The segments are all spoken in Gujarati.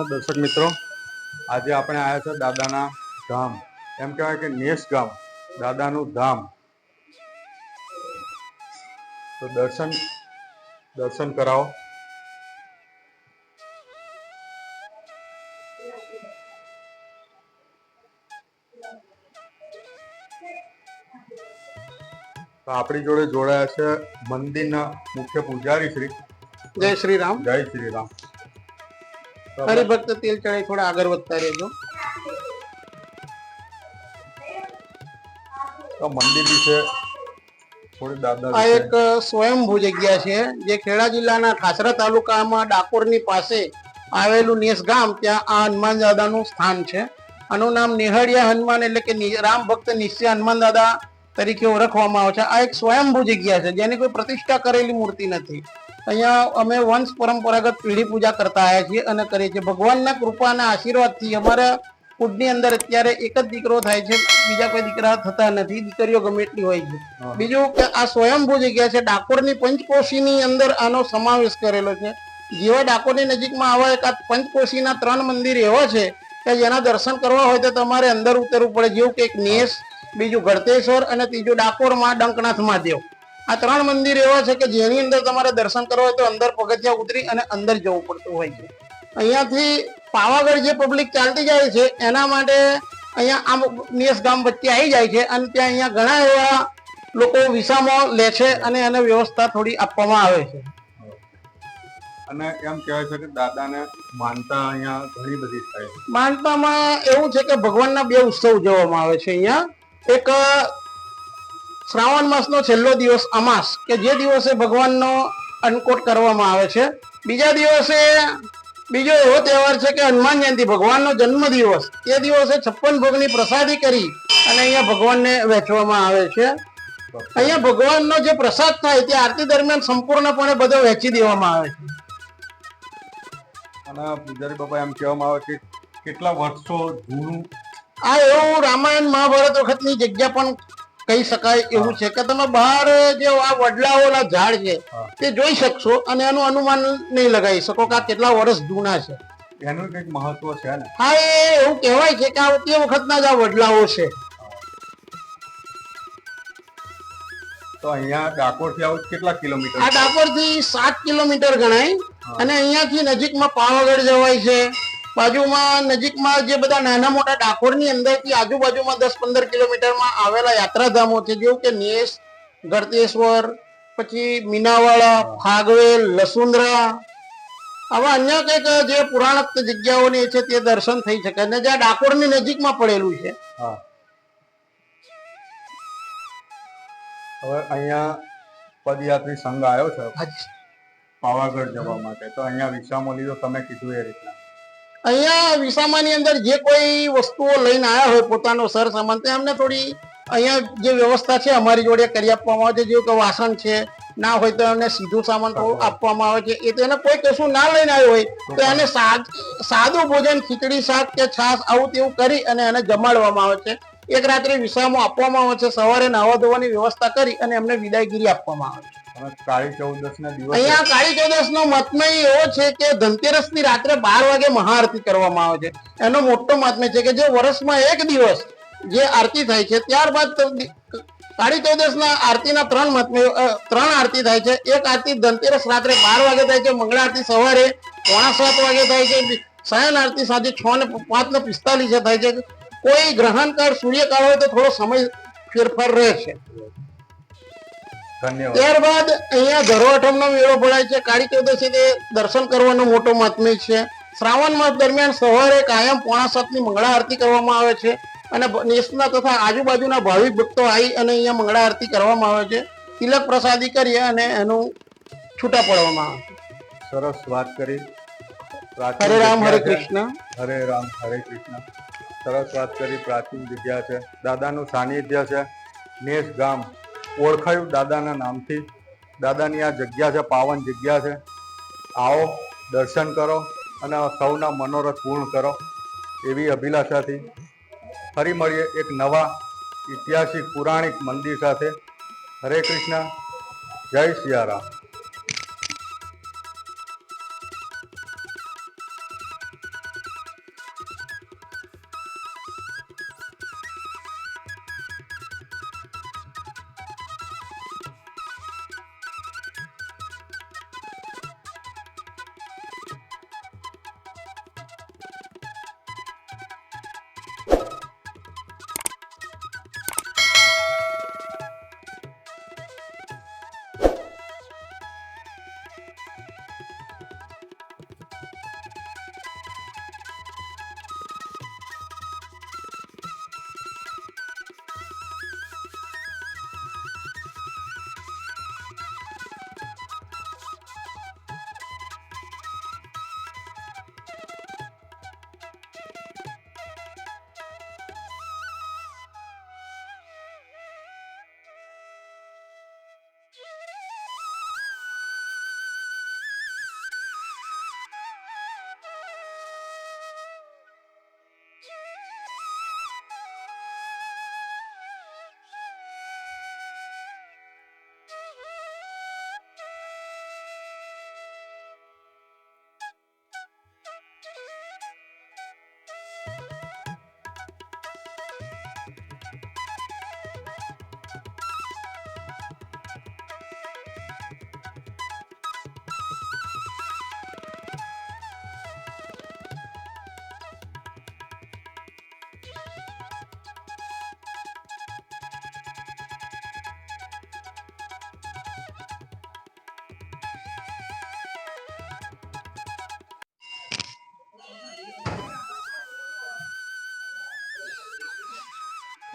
કૃષ્ણ દર્શક મિત્રો. આજે આપણે આવ્યા છે દાદાના ધામ એમ કહેવાય કે નેસ ગામ દાદાનું ધામ. તો દર્શન દર્શન કરાવો. તો આપણી જોડે જોડાયા છે મંદિરના મુખ્ય પૂજારી શ્રી. જય શ્રી રામ. જય શ્રી રામ. હરિભક્ત તેલ ચડાઈ થોડા આગળ વધતા રહેજો. મંદિર વિશે થોડી દાદા આ એક સ્વયંભૂ જગ્યા છે જે ખેડા જિલ્લાના ઠાસરા તાલુકામાં ડાકોરની પાસે આવેલું નેસ ગામ ત્યાં આ હનુમાન દાદાનું સ્થાન છે. આનું નામ નેહળિયા હનુમાન એટલે કે રામ ભક્ત નિશ્ચય હનુમાન દાદા તરીકે ઓળખવામાં આવે છે. આ એક સ્વયંભૂ જગ્યા છે જેની કોઈ પ્રતિષ્ઠા કરેલી મૂર્તિ નથી. અહીંયા અમે વંશ પરંપરાગત પેઢી પૂજા કરતા આવ્યા છીએ અને કરીએ છીએ. ભગવાનના કૃપાના આશીર્વાદથી અમારા કુટની અંદર અત્યારે એક જ દીકરો થાય છે. બીજા કોઈ દીકરા થતા નથી. દીકરીઓ ગમે એટલી હોય છે. બીજું કે આ સ્વયંભૂ જગ્યા છે ડાકોરની પંચકોશીની અંદર આનો સમાવેશ કરેલો છે. જેવા ડાકોરની નજીકમાં આવા એક આ પંચકોશીના ત્રણ મંદિર એવા છે કે જેના દર્શન કરવા હોય તો તમારે અંદર ઉતરવું પડે. જેવું કે એક નેસ બીજું ગળતેશ્વર અને ત્રીજું ડાકોરમાં ડંકનાથ મહાદેવ. આ ત્રણ મંદિર એવા છે કે જેની અંદર તમારે દર્શન કરવા હોય તો અંદર પગથિયા ઉતરી અને અંદર જવું પડતું હોય છે. અહીંયાથી પાવાગઢ જે પબ્લિક ચાલતી જાય છે એના માટે અહીંયા આમ નિયસ ગામ વચ્ચે આવી જાય છે અને ત્યાં અહીંયા ઘણા એવા લોકો વિસામાં લે છે અને એને વ્યવસ્થા થોડી આપવામાં આવે છે. અને એમ કહેવાય છે કે દાદાને માનતા અહીંયા ઘણી બધી થાય છે. માનતામાં એવું છે કે ભગવાનના બે ઉત્સવ ઉજવવામાં આવે છે અહીંયા. એક શ્રાવણ માસનો છેલ્લો દિવસ અમાસ કે જે દિવસે ભગવાનનો અન્નકોટ કરવામાં આવે છે. બીજા દિવસે બીજો એવો તહેવાર છે કે હનુમાન જયંતિ ભગવાનનો જન્મ દિવસ તે દિવસે છપ્પન ભોગની પ્રસાદી કરી અને અહીંયા ભગવાનને વહેંચવામાં આવે છે. અહીંયા ભગવાનનો જે પ્રસાદ થાય તે આરતી દરમિયાન સંપૂર્ણપણે બધો વહેંચી દેવામાં આવે છે. અને પૂજારી બાપા એમ કહેવામાં આવે કે કેટલા વર્ષો જૂનું આ એવું રામાયણ મહાભારત વખતની જગ્યા પણ કહી શકાય એવું છે કે તમે બહાર જે આ વડલાઓના ઝાડ છે તે જોઈ શકશો અને એનું અનુમાન નહીં લગાવી શકો કે આ કેટલા વર્ષ જૂના છે. એનું કંઈક મહત્વ છે ને? હા એ એવું કહેવાય છે કે આ તે વખતના જ આ વડલાઓ છે. તો અહીંયા ડાકોરથી આવું કેટલા કિલોમીટર? આ ડાકોરથી સાત કિલોમીટર ગણાય. અને અહીંયાથી નજીકમાં પાવાગઢ જવાય છે. બાજુમાં નજીકમાં જે બધા નાના મોટા ડાકોરની અંદરથી આજુબાજુમાં દસ પંદર કિલોમીટરમાં આવેલા યાત્રાધામો છે જેવું કે નેસ ગળતેશ્વર પછી મીનાવાડા ફાગવેલ લસુંદરા આવા અન્ય કંઈક જે પુરાણક જગ્યાઓની છે તે દર્શન થઈ શકે અને જ્યાં ડાકોરની નજીકમાં પડેલું છે. હવે અહીંયા પદયાત્રી સંઘ આવ્યો છે. પાવાગઢ જવા માટે. તો અહીંયા વિસામો લીધો તમે કીધું એ રીતના. અહીંયા વિસામાની અંદર જે કોઈ વસ્તુઓ લઈને આવ્યા હોય પોતાનો સર સામાન તો એમને થોડી અહીંયા જે વ્યવસ્થા છે અમારી જોડે કરી આપવામાં આવે છે. જેવું કે વાસણ છે, ના હોય તો એમને સીધું સામાન આપવામાં આવે છે. એ તો એને કોઈ કશું ના લઈને આવ્યો હોય, તો એને સાદ ભોજન, ખીચડી, શાક કે છાશ આવું તેવું કરી અને એને જમાડવામાં આવે છે. એક રાત્રે વિસામો આપવામાં આવે છે. સવારે નાવા ધોવાની વ્યવસ્થા કરી અને એમને વિદાયગીરી આપવામાં આવે છે. કાળી ચૌદસ ના દિવસે અહીંયા કાળી ચૌદશ નો મહાત્મય એવો છે કે ધનતેરસની રાત્રે બાર વાગે મહાઆરતી કરવામાં આવે છે. એનો મોટો મહાત્મય છે કે જે વર્ષમાં એક દિવસ જે આરતી થાય છે ત્યારબાદ કાળી ચૌદશ ના આરતીના ત્રણ મહાત્મય ત્રણ આરતી થાય છે. એક આરતી ધનતેરસ રાત્રે બાર વાગે થાય છે મંગળા આરતી સવારે પોણા સાત વાગે થાય છે સાયન આરતી સાંજે છ ને પાંચ ને પિસ્તાલીસે થાય છે. કોઈ ગ્રહણકાળ સૂર્યકાળ હોય તો થોડો સમય ફેરફાર રહે છે ત્યારબાદ અહીંયા ધરોઠમનો મેળો ભરાય છે. કાળી ચૌદશી તે દર્શન કરવાનો મોટો મહાત્મ્ય છે. શ્રાવણ માસ દરમિયાન સવારે કાયમ પોણા સાતની મંગળા આરતી કરવામાં આવે છે અને દેશના તથા આજુબાજુના ભાવિક ભક્તો આવી અને અહીંયા મંગળા આરતી કરવામાં આવે છે. તિલક પ્રસાદી કરીએ અને એનું છૂટા પડવામાં આવે સરસ વાત કરી. હરે રામ હરે કૃષ્ણ. હરે રામ હરે કૃષ્ણ. સરસ વાત કરી, પ્રાચીન જગ્યા છે. દાદાનું સાનિધ્ય છે નેસ ગામ. ઓળખાયું દાદાના નામથી. દાદાની આ જગ્યા છે, પાવન જગ્યા છે. આવો, દર્શન કરો અને સૌના મનોરથ પૂર્ણ કરો એવી અભિલાષાથી. ફરી મળીએ એક નવા ઐતિહાસિક, પુરાણિક મંદિર સાથે. હરે કૃષ્ણ. જય સિયારામ.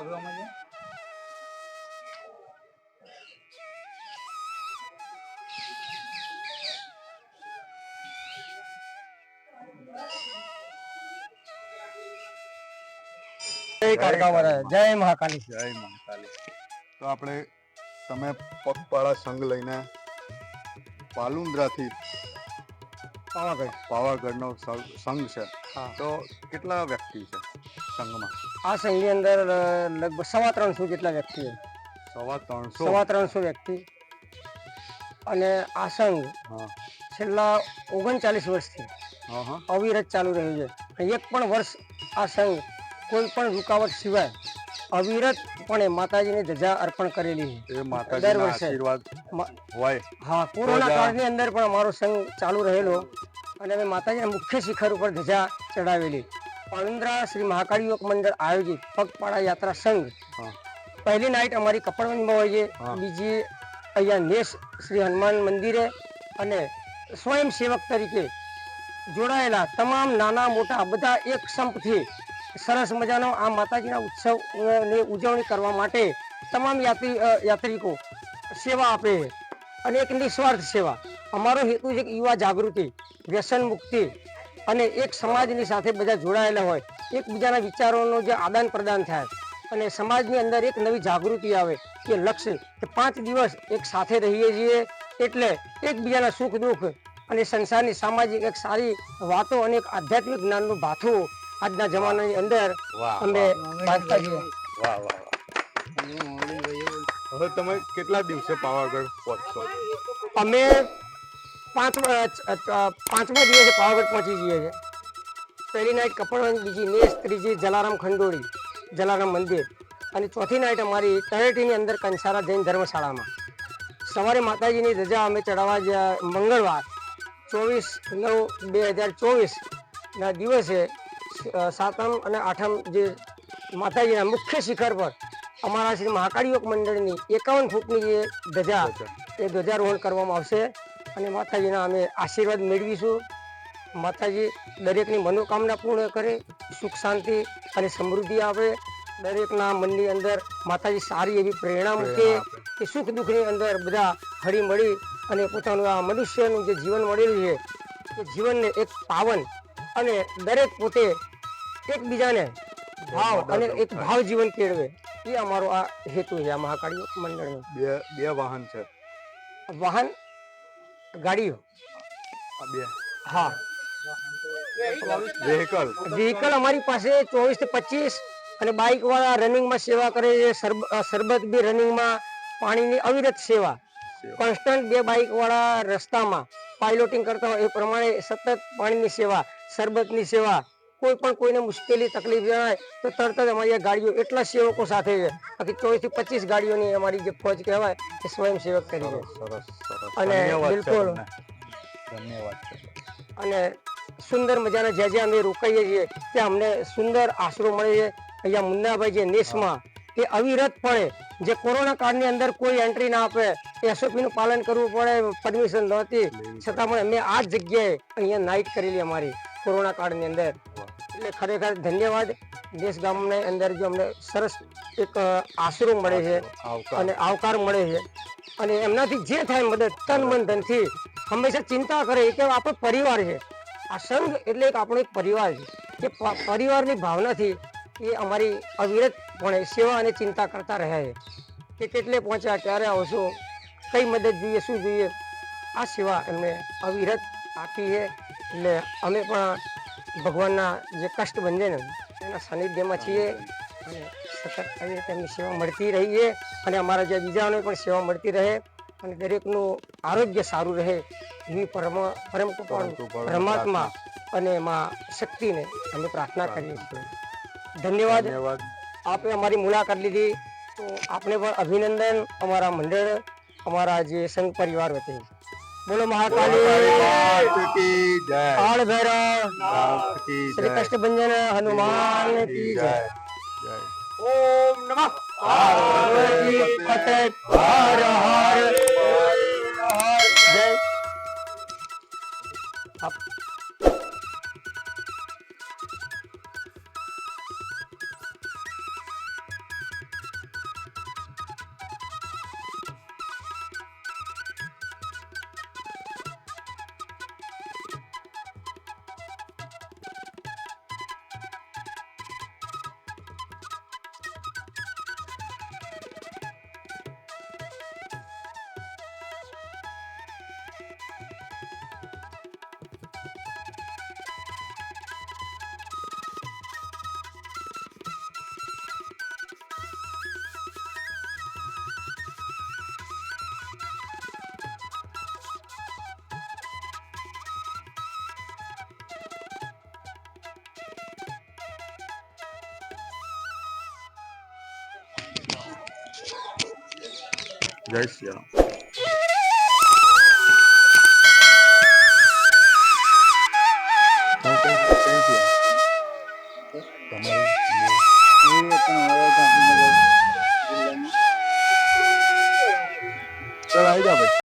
સગવામાં છે જય કાળકા જય મહાકાલી જય મહાકાલી તો આપણે તમે પગપાળા સંઘ લઈને પાલુંદ્રાથી પાવાગઢ. પાવાગઢનો સંઘ છે. તો કેટલા વ્યક્તિ છે સંઘમાં? આ સંઘની અંદર લગભગ સવા ત્રણસો જેટલા વ્યક્તિ સવા ત્રણસો? સવા ત્રણસો વ્યક્તિ. અને આ સંઘ છેલ્લા ઓગણચાલીસ વર્ષથી અવિરત ચાલુ રહ્યું છે. એક પણ વર્ષ આ સંઘ કોઈ પણ રૂકાવટ સિવાય અવિરતપણે માતાજીને ધજા અર્પણ કરેલી છે. દર વર્ષે. હા કોરોના કાળની અંદર પણ અમારો સંઘ ચાલુ રહેલો અને અમે માતાજીના મુખ્ય શિખર ઉપર ધજા ચડાવેલી. પાળુંદ્રા શ્રી મહાકાળી યોગ મંડળ આયોજિત પગપાળા યાત્રા સંઘ. પહેલી નાઇટ અમારી કપડવંજમાં હોય છે. બીજી અહીંયા નેસ શ્રી હનુમાન મંદિરે અને સ્વયંસેવક તરીકે જોડાયેલા તમામ નાના મોટા બધા એક સંપથી સરસ મજાનો આ માતાજીના ઉત્સવની ઉજવણી કરવા માટે તમામ યાત્રી યાત્રિકો સેવા આપે છે. અને એક નિસ્વાર્થ સેવા. અમારો હેતુ છે કે યુવા જાગૃતિ વ્યસન મુક્તિ અને એક સમાજની સાથે બધા જોડાયેલા હોય એકબીજાના વિચારોનું જે આદાન પ્રદાન થાય અને સમાજની અંદર એક નવી જાગૃતિ આવે કે લક્ષ્ય કે પાંચ દિવસ એક સાથે રહીએ છીએ એટલે એકબીજાના સુખ દુઃખ અને સંસારની સામાજિક એક સારી વાતો અને એક આધ્યાત્મિક જ્ઞાનનું ભાથું આજના જમાનાની અંદર અમે બાંધતા છીએ. વાહ વાહ વાહ. હવે તમે કેટલા દિવસે પાવાગઢ પહોંચશો? અમે પાંચ પાંચમો દિવસે પાવાગઢ પહોંચી જઈએ છીએ. પહેલી નાઇટ કપડવંજ બીજી નેસ ત્રીજી જલારામ ખંડોળી જલારામ મંદિર. અને ચોથી નાઇટ અમારી તળેટીની અંદર કંસારા જૈન ધર્મશાળામાં. સવારે માતાજીની ધજા અમે ચડાવવા મંગળવાર ચોવીસ નવ બે હજાર ચોવીસના દિવસે સાતમ અને આઠમ જે માતાજીના મુખ્ય શિખર પર અમારા શ્રી મહાકાળી યોગ મંડળની એકાવન ફૂટની જે ધજા એ ધ્વજારોહણ કરવામાં આવશે. અને માતાજીના અમે આશીર્વાદ મેળવીશું. માતાજી દરેકની મનોકામના પૂર્ણ કરે સુખ શાંતિ અને સમૃદ્ધિ આપે દરેકના મનની અંદર માતાજી સારી એવી પ્રેરણા મૂકે કે સુખ દુઃખની અંદર બધા હળી મળી અને પોતાનું આ મનુષ્યનું જે જીવન મળેલું છે એ જીવનને એક પાવન અને દરેક પોતે એકબીજાને ભાવ અને એક ભાવ જીવન કેળવે. એ અમારો આ હેતુ છે આ મહાકાળી મંડળનો. બે બે વાહન છે. વાહન ગાડીઓ. હા. વેહિકલ વ્હીકલ અમારી પાસે ચોવીસથી પચીસ અને બાઇક વાળા રનિંગમાં સેવા કરે છે. સરબત બી રનિંગમાં પાણીની અવિરત સેવા. કોન્સ્ટન્ટ બે બાઇક વાળા રસ્તામાં પાઇલોટિંગ કરતા હોય એ પ્રમાણે સતત પાણીની સેવા સરબતની સેવા કોઈ પણ કોઈને મુશ્કેલી તકલીફ જણાય તો તરત જ અમારી ગાડીઓ એટલા સેવકો સાથે છે. બાકી ચોવીસથી પચીસ ગાડીઓની અમારી જે ફોજ કહેવાય એ સ્વયંસેવક તરીકે અને બિલકુલ. ધન્યવાદ અને સુંદર મજાના જ્યાં જ્યાં અમે રોકાઈએ છીએ ત્યાં અમને સુંદર આશરો મળે છે. અહીંયા મુન્નાભાઈ જે નેસમાં એ અવિરતપણે જે કોરોના કાળની અંદર કોઈ એન્ટ્રી ના આપે એસઓપી નું પાલન કરવું પડે પરમિશન નહોતી છતાં પણ અમે આ જગ્યાએ અહીંયા નાઇટ કરેલી અમારી કોરોના કાળની અંદર. એટલે ખરેખર ધન્યવાદ. દેશ ગામની અંદર જો અમને સરસ એક આશરો મળે છે અને આવકાર મળે છે. અને એમનાથી જે થાય મદદ તન મન ધનથી હંમેશા ચિંતા કરે કે આપણો પરિવાર છે. આ સંઘ એટલે એક આપણો એક પરિવાર છે. કે પરિવારની ભાવનાથી એ અમારી અવિરતપણે સેવા અને ચિંતા કરતા રહ્યા છે. કે કેટલે પહોંચ્યા ક્યારે આવશો કઈ મદદ જોઈએ શું જોઈએ આ સેવા એમને અવિરત આપી છે. એટલે અમે પણ ભગવાનના જે કષ્ટ બંધે ને એના સાનિધ્યમાં છીએ અને સતત આવી રીતે એમની સેવા મળતી રહીએ અને અમારા જે બીજાઓને પણ સેવા મળતી રહે અને દરેકનું આરોગ્ય સારું રહે એવી પરમ પરમ પરમાત્મા અને એમાં શક્તિને અમે પ્રાર્થના કરીએ છીએ. ધન્યવાદ. ધન્યવાદ. આપે અમારી મુલાકાત લીધી. તો આપને પણ અભિનંદન અમારા મંડળ અમારા જે સંઘ પરિવાર વતી. બોલો મહાકાલી કી જય. કાળ ભૈરવ. કી શ્રી કૃષ્ણ ભંજન હનુમાન કી જય જય. ઓમ નમઃ. પાર્વતી પતે. હર હર. જય શ્રી રામ